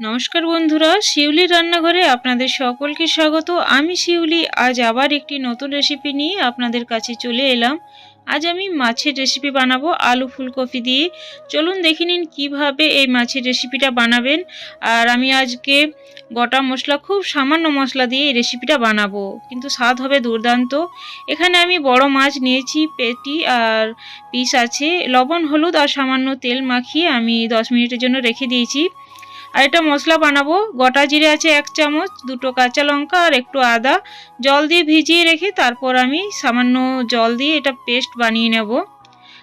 নমস্কার বন্ধুরা, শিউলির রান্নাঘরে আপনাদের সকলকে স্বাগত। আমি শিউলি, আজ আবার একটি নতুন রেসিপি নিয়ে আপনাদের কাছে চলে এলাম। আজ আমি মাছের রেসিপি বানাবো আলু ফুলকপি দিয়ে। চলুন দেখে নিন কীভাবে এই মাছের রেসিপিটা বানাবেন। আর আমি আজকে গোটা মশলা, খুব সামান্য মশলা দিয়ে এই রেসিপিটা বানাবো। কিন্তু স্বাদ হবে দুর্দান্ত। এখানে আমি বড় মাছ নিয়েছি, পেটি আর পিস আছে। লবণ, হলুদ আর সামান্য তেল মাখিয়ে আমি দশ মিনিটের জন্য রেখে দিয়েছি। আর এটা মশলা বানাবো। গোটা জিরে আছে এক চামচ, দুটো কাঁচা লঙ্কা আর একটু আদা। জল দিয়ে ভিজিয়ে রেখে তারপর আমি সামান্য জল দিয়ে এটা পেস্ট বানিয়ে নেব।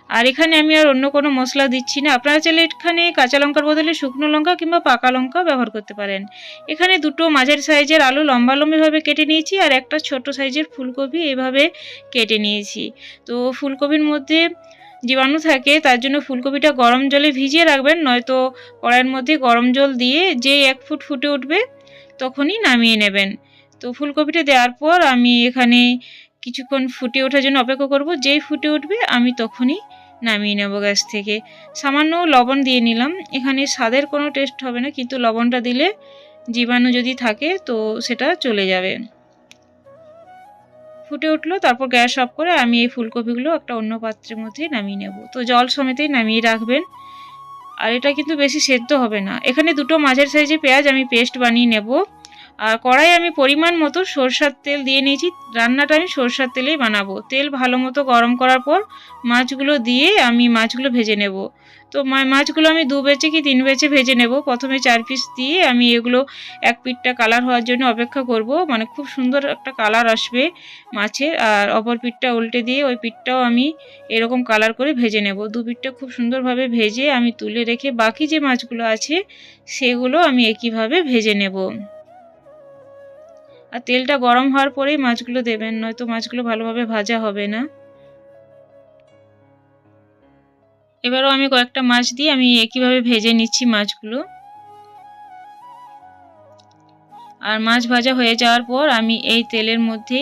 আর এখানে আমি আর অন্য কোনো মশলা দিচ্ছি না। আপনারা চাইলে এখানে কাঁচা লঙ্কার বদলে শুকনো লঙ্কা কিংবা পাকা লঙ্কা ব্যবহার করতে পারেন। এখানে দুটো মাঝারি সাইজের আলু লম্বা লম্বিভাবে কেটে নিয়েছি আর একটা ছোট সাইজের ফুলকপি এভাবে কেটে নিয়েছি। তো ফুলকপির মধ্যে জীবাণু থাকে, তার জন্য ফুলকপিটা গরম জলে ভিজিয়ে রাখবেন, নয়তো কড়াইয়ের মধ্যে গরম জল দিয়ে যে এক ফুট ফুটে উঠবে তখনই নামিয়ে নেবেন। তো ফুলকপিটা দেওয়ার পর আমি এখানে কিছুক্ষণ ফুটে ওঠার জন্য অপেক্ষা করব, যেই ফুটে উঠবে আমি তখনই নামিয়ে নেব গ্যাস থেকে। সামান্য লবণ দিয়ে নিলাম, এখানে স্বাদের কোনো টেস্ট হবে না, কিন্তু লবণটা দিলে জীবাণু যদি থাকে তো সেটা চলে যাবে। ফুটে উঠল, তারপর গ্যাস অফ করে আমি এই ফুলকপিগুলো একটা অন্য পাত্রের মধ্যে নামিয়ে নেব। তো জল সমেতেই নামিয়ে রাখবেন। আর এটা কিন্তু বেশি সেদ্ধ হবে না। এখানে দুটো মাঝের সাইজে পেঁয়াজ আমি পেস্ট বানিয়ে নেব। আর কড়াই আমি পরিমাণ মতো সরষার তেল দিয়ে নিয়েছি। রান্নাটা আমি সরষার তেলেই বানাবো। তেল ভালো মতো গরম করার পর মাছগুলো দিয়ে আমি মাছগুলো ভেজে নেব। তো মাছগুলো আমি দু বেচে কি তিন বেচে ভেজে নেব। প্রথমে চার পিস দিয়ে আমি এগুলো এক পিঠটা কালার হওয়ার জন্য অপেক্ষা করব। মানে খুব সুন্দর একটা কালার আসবে মাছের। আর অপর পিঠটা উল্টে দিয়ে ওই পিঠটাও আমি এরকম কালার করে ভেজে নেব। দু পিঠটা খুব সুন্দরভাবে ভেজে আমি তুলে রেখে বাকি যে মাছগুলো আছে, সেগুলো আমি একইভাবে ভেজে নেব। আর তেলটা গরম হওয়ার পরেই মাছগুলো দেবেন, নয়তো মাছগুলো ভালোভাবে ভাজা হবে না। এবারও আমি কয়েকটা মাছ দিয়ে আমি একইভাবে ভেজে নিচ্ছি মাছগুলো। আর মাছ ভাজা হয়ে যাওয়ার পর আমি এই তেলের মধ্যে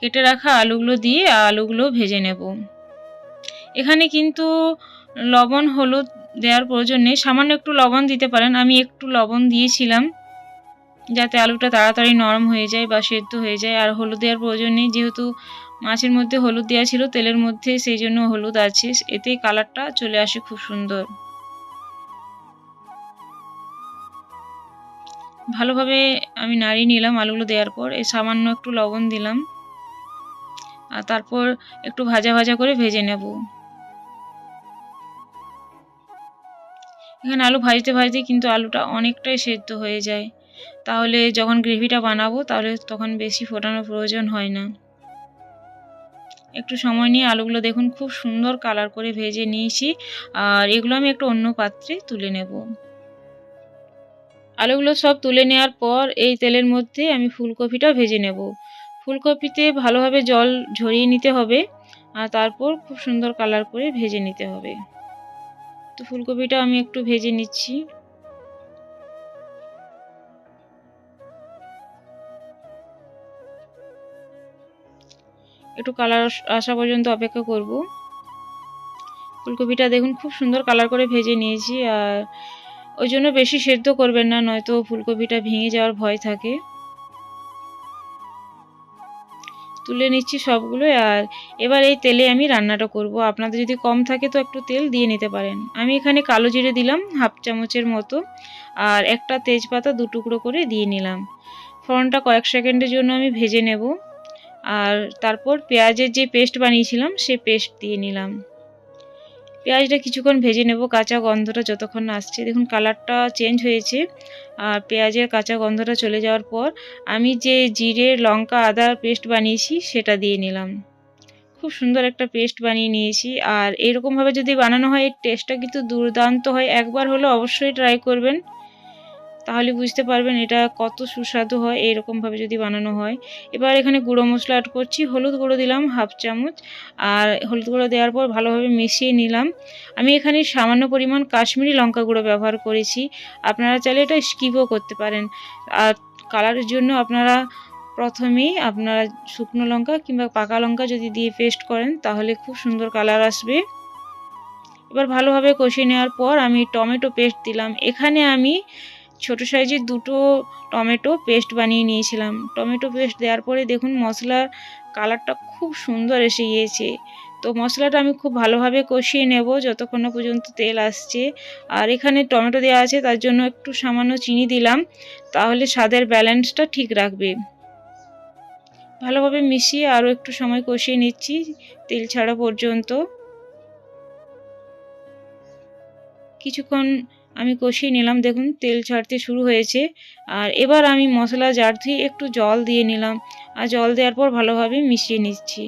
কেটে রাখা আলুগুলো দিয়ে আলুগুলো ভেজে নেব। এখানে কিন্তু লবণ, হলুদ দেওয়ার প্রয়োজন নেই। সামান্য একটু লবণ দিতে পারেন। আমি একটু লবণ দিয়েছিলাম। যাতে আলুটা তাড়াতাড়ি নরম হয়ে যায় বা সেদ্ধ হয়ে যায়। আর হলুদ দেওয়ার প্রয়োজন নেই, যেহেতু মাছের মধ্যে হলুদ দেওয়া ছিল, তেলের মধ্যে সেই জন্য হলুদ আছে এতে কালারটা চলে আসে খুব সুন্দর। ভালোভাবে আমি নাড়িয়ে নিলাম আলুগুলো দেওয়ার পর এই সামান্য একটু লবণ দিলাম। আর তারপর একটু ভাজা ভাজা করে ভেজে নেব। এখানে আলু ভাজতে ভাজতে কিন্তু আলুটা অনেকটাই সেদ্ধ হয়ে যায়। তাহলে যখন গ্রেভিটা বানাবো, তাহলে তখন বেশি ফোটানোর প্রয়োজন হয় না। একটু সময় নিয়ে আলুগুলো দেখুন, খুব সুন্দর কালার করে ভেজে নিয়েছি। আর এগুলো আমি একটু অন্য পাত্রে তুলে নেব। আলুগুলো সব তুলে নেওয়ার পর এই তেলের মধ্যে আমি ফুলকপিটা ভেজে নেব। ফুলকপিতে ভালোভাবে জল ঝরিয়ে নিতে হবে, আর তারপর খুব সুন্দর কালার করে ভেজে নিতে হবে। তো ফুলকপিটা আমি একটু ভেজে নিচ্ছি। একটু কালার আসা পর্যন্ত অপেক্ষা করব। ফুলকপিটা দেখুন খুব সুন্দর কালার করে ভেজে নিয়েছি আর ওই জন্য বেশি সেদ্ধ করবেন না, নয়তো ফুলকপিটা ভেঙে যাওয়ার ভয় থাকে। তুলে নিচ্ছি সবগুলো আর এবার এই তেলে আমি রান্নাটা করব। আপনাদের যদি কম থাকে তো একটু তেল দিয়ে নিতে পারেন। আমি এখানে কালো জিরে দিলাম হাফ চামচের মতো আর একটা তেজপাতা দু টুকরো করে দিয়ে নিলাম। ফোড়নটা কয়েক সেকেন্ডের জন্য আমি ভেজে নেব। আর তারপর পেঁয়াজের যে পেস্ট বানিয়েছিলাম, সে পেস্ট দিয়ে নিলাম। পেঁয়াজটা কিছুক্ষণ ভেজে নেব, কাঁচা গন্ধটা যতক্ষণ না আসছে। দেখুন, কালারটা চেঞ্জ হয়েছে আর পেঁয়াজের কাঁচা গন্ধটা চলে যাওয়ার পর আমি যে জিরে, লঙ্কা আদার পেস্ট বানিয়েছি, সেটা দিয়ে নিলাম। খুব সুন্দর একটা পেস্ট বানিয়ে নিয়েছি আর এরকমভাবে যদি বানানো হয়, এর টেস্টটা কিন্তু দুর্দান্ত হয়। একবার হলে অবশ্যই ট্রাই করবেন। তাহলে বুঝতে পারবেন এটা কত সুস্বাদু হয় এরকমভাবে যদি বানানো হয়। এবার এখানে গুঁড়ো মশলা অ্যাড করছি, হলুদ গুঁড়ো দিলাম হাফ চামচ, আর হলুদ গুঁড়ো দেওয়ার পর ভালোভাবে মিশিয়ে নিলাম। আমি এখানে সামান্য পরিমাণ কাশ্মীরি লঙ্কা গুঁড়ো ব্যবহার করেছি, আপনারা চাইলে এটা স্কিপও করতে পারেন। আর কালারের জন্য আপনারা প্রথমেই আপনারা শুকনো লঙ্কা কিংবা পাকা লঙ্কা যদি দিয়ে পেস্ট করেন, তাহলে খুব সুন্দর কালার আসবে। এবার ভালোভাবে কষিয়ে নেওয়ার পর আমি টমেটো পেস্ট দিলাম। এখানে আমি ছোট সাইজের দুটো টমেটো পেস্ট বানিয়ে নিয়েছিলাম। টমেটো পেস্ট দেওয়ার পরে দেখুন মশলার কালারটা খুব সুন্দর এসে গিয়েছে। তো মশলাটা আমি খুব ভালোভাবে কষিয়ে নেব যতক্ষণ না পর্যন্ত তেল আসছে। আর এখানে টমেটো দেওয়া আছে, তার জন্য একটু সামান্য চিনি দিলাম, তাহলে স্বাদের ব্যালেন্সটা ঠিক রাখবে। ভালোভাবে মিশিয়ে আরও একটু সময় কষিয়ে নিচ্ছি তেল ছাড়া পর্যন্ত। কিছুক্ষণ আমি কষিয়ে নিলাম, দেখুন তেল ছাড়তে শুরু হয়েছে। আর এবার আমি মশলা জার ধুয়ে একটু জল দিয়ে নিলাম। আর জল দেওয়ার পর ভালোভাবে মিশিয়ে নিচ্ছি।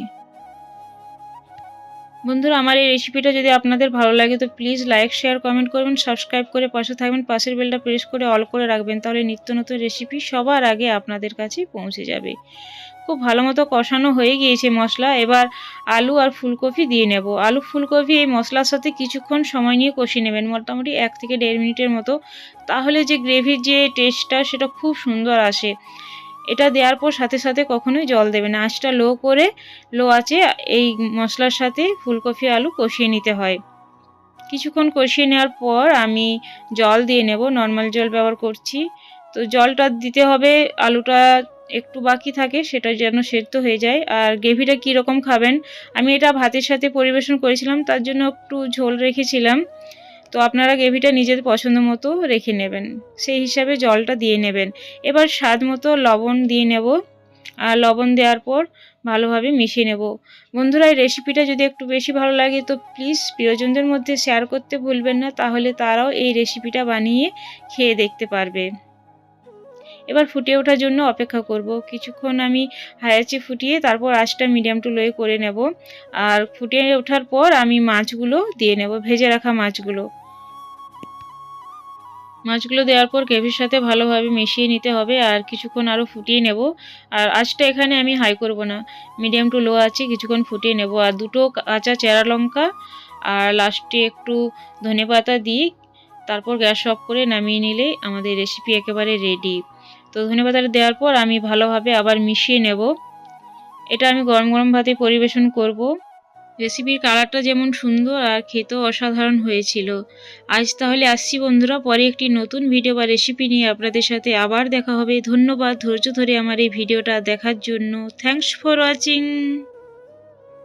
বন্ধুরা, আমার এই রেসিপিটা যদি আপনাদের ভালো লাগে, তো প্লিজ লাইক, শেয়ার, কমেন্ট করবেন, সাবস্ক্রাইব করে পাশে থাকবেন। পাশের বেলটা প্রেস করে অল করে রাখবেন, তাহলে নিত্য নতুন রেসিপি সবার আগে আপনাদের কাছে পৌঁছে যাবে। খুব ভালো মতো কষানো হয়ে গিয়েছে মশলা। এবার আলু আর ফুলকপি দিয়ে নেব। আলু, ফুলকপি এই মশলার সাথে কিছুক্ষণ সময় নিয়ে কষিয়ে নেবেন মোটামুটি এক থেকে দেড় মিনিটের মতো। তাহলে যে গ্রেভির যে টেস্টটা, সেটা খুব সুন্দর আসে। এটা দেওয়ার পর সাথে সাথে কখনোই জল দেবে না। আঁচটা লো করে, লো আছে এই মশলার সাথে ফুলকপি, আলু কষিয়ে নিতে হয়। কিছুক্ষণ কষিয়ে নেওয়ার পর আমি জল দিয়ে নেব। নর্মাল জল ব্যবহার করছি। তো জলটা দিতে হবে আলুটা একটু বাকি থাকে, সেটা যেন সেদ্ধ হয়ে যায়। আর গ্রেভিটা কীরকম খাবেন? আমি এটা ভাতের সাথে পরিবেশন করেছিলাম, তার জন্য একটু ঝোল রেখেছিলাম। তো আপনারা গ্রেভিটা নিজেদের পছন্দ মতো রেখে নেবেন। সেই হিসাবে জলটা দিয়ে নেবেন। এবার স্বাদ মতো লবণ দিয়ে নেব। আর লবণ দেওয়ার পর ভালোভাবে মিশিয়ে নেব। বন্ধুরা, এই রেসিপিটা যদি একটু বেশি ভালো লাগে, তো প্লিজ প্রিয়জনদের মধ্যে শেয়ার করতে ভুলবেন না। তাহলে তারাও এই রেসিপিটা বানিয়ে খেয়ে দেখতে পারবে। এবার ফুটিয়ে ওঠার জন্য অপেক্ষা করব। কিছুক্ষণ আমি হাই আঁচে ফুটিয়ে তারপর আঁচটা মিডিয়াম টু লোয়ে করে নেব। আর ফুটিয়ে ওঠার পর আমি মাছগুলো দিয়ে নেব, ভেজে রাখা মাছগুলো। মাছগুলো দেওয়ার পর গ্রেভির সাথে ভালোভাবে মিশিয়ে নিতে হবে আর কিছুক্ষণ আরও ফুটিয়ে নেব। আর আঁচটা এখানে আমি হাই করব না, মিডিয়াম টু লো আছে কিছুক্ষণ ফুটিয়ে নেব। আর দুটো কাঁচা চেরা লঙ্কা আর লাস্টে একটু ধনে পাতা দিয়ে তারপর গ্যাস অফ করে নামিয়ে নিলেই আমাদের রেসিপি একেবারে রেডি তো ধনে পাতাটা দেওয়ার পর আমি ভালোভাবে আবার মিশিয়ে নেব। এটা আমি গরম গরম ভাতে পরিবেশন করব। রেসিপির কালারটা যেমন সুন্দর আর খেতেও অসাধারণ হয়েছিল। আজ তাহলে আসছি বন্ধুরা, পরে একটি নতুন ভিডিও বা রেসিপি নিয়ে আপনাদের সাথে আবার দেখা হবে। ধন্যবাদ, ধৈর্য ধরে আমার এই ভিডিওটা দেখার জন্য। Thanks for watching